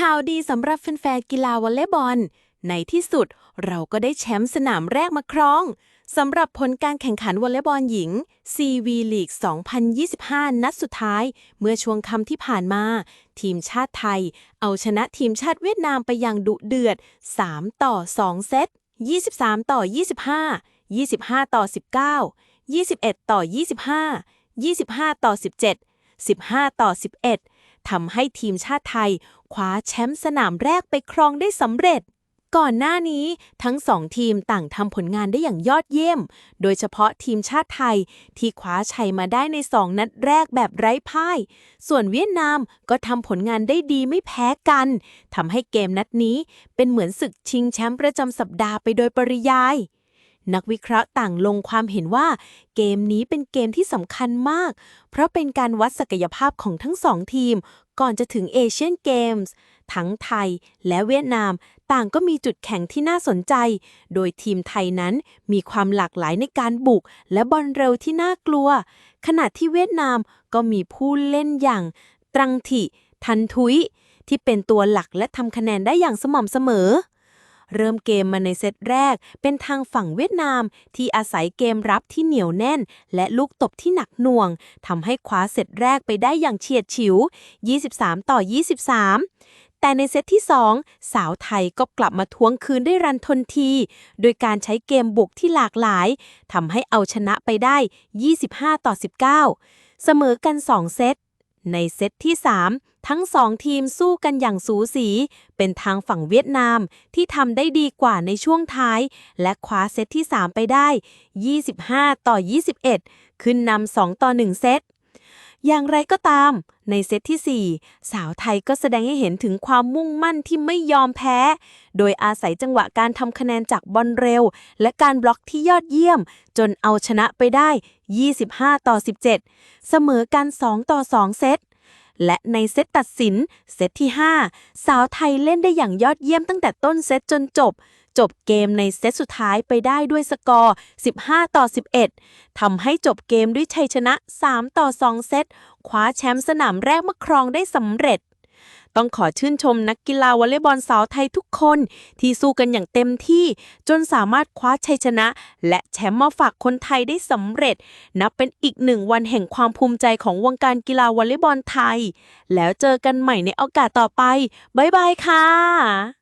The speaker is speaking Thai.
ข่าวดีสำหรับแฟนๆกีฬาวอลเลย์บอล ในที่สุดเราก็ได้แชมป์สนามแรกมาครองสำหรับผลการแข่งขันวอลเลย์บอลหญิง CV League 2025 นัดสุดท้าย เมื่อช่วงค่ำที่ผ่านมา ทีมชาติไทย เอาชนะทีมชาติเวียดนามไปอย่างดุเดือด 3 ต่อ 2 เซต 23 ต่อ 25 25 ต่อ 19 21 ต่อ 25 25 ต่อ 17 15 ต่อ 11ทำให้ทีมชาติไทย คว้าแชมป์สนามแรกไปครองได้สำเร็จ ก่อนหน้านี้ทั้งสองทีมต่างทำผลงานได้อย่างยอดเยี่ยม โดยเฉพาะทีมชาติไทย ที่คว้าชัยมาได้ในสองนัดแรกแบบไร้พ่าย ส่วนเวียดนามก็ทำผลงานได้ดีไม่แพ้กันทำให้เกมนัดนี้เป็นเหมือนศึกชิงแชมป์ประจำสัปดาห์ไปโดยปริยาย นักวิเคราะห์ต่างลงความเห็นว่า เกมนี้เป็นเกมที่สำคัญมาก เพราะเป็นการวัดศักยภาพของทั้งสองทีม ก่อนจะถึงเอเชียนเกมส์ทั้งไทยและเวียดนาม ต่างก็มีจุดแข็งที่น่าสนใจ โดยทีมไทยนั้นมีความหลากหลายในการบุก และบอลเร็วที่น่ากลัว ขณะที่เวียดนามก็มีผู้เล่นอย่างตรังถิ ทันทุย ที่เป็นตัวหลักและทำคะแนนได้อย่างสม่ำเสมอ เริ่มเกมมาในเซตแรก เป็นทางฝั่งเวียดนาม ที่อาศัยเกมรับที่เหนียวแน่น และลูกตบที่หนักหน่วงทำให้คว้าเซตแรกไปได้อย่างเฉียดฉิว 23 ต่อ 23แต่ในเซตที่ 2 สาวไทยก็กลับมาทวงคืนได้รันทนที โดยการใช้เกมบุกที่หลากหลายทำให้เอาชนะไปได้ 25 ต่อ 19 เสมอกัน 2 เซต ในเซตที่ 3 ทั้งสองทีมสู้กันอย่างสูสี เป็นทางฝั่งเวียดนามที่ทำได้ดีกว่าในช่วงท้าย และคว้าเซตที่ 3 ไปได้ 25 ต่อ 21 ขึ้นนำ2ต่อ 1 เซต อย่างไรก็ตาม ในเซตที่ 4 สาวไทยก็แสดงให้เห็นถึงความมุ่งมั่นที่ไม่ยอมแพ้ โดยอาศัยจังหวะการทำคะแนนจากบอลเร็ว และการบล็อกที่ยอดเยี่ยม จนเอาชนะไปได้ 25 ต่อ 17 เสมอกัน 2 ต่อ 2 เซตและในเซตตัดสิน เซตที่ 5 สาวไทยเล่นได้อย่างยอดเยี่ยมตั้งแต่ต้นเซตจนจบ จบเกมในเซตสุดท้ายไปได้ด้วยสกอร์ 15 ต่อ 11 ทำให้จบเกมด้วยชัยชนะ 3 ต่อ 2 เซตคว้าแชมป์สนามแรกมาครองได้สำเร็จ ต้องขอชื่นชมนักกีฬาวอลเลย์บอลสาวไทยทุกคน ที่สู้กันอย่างเต็มที่จนสามารถคว้าชัยชนะ และแชมป์มาฝากคนไทยได้สำเร็จ นับเป็นอีกหนึ่งวันแห่งความภูมิใจของวงการกีฬาวอลเลย์บอลไทย แล้วเจอกันใหม่ในโอกาสต่อไปบ๊ายบายค่ะ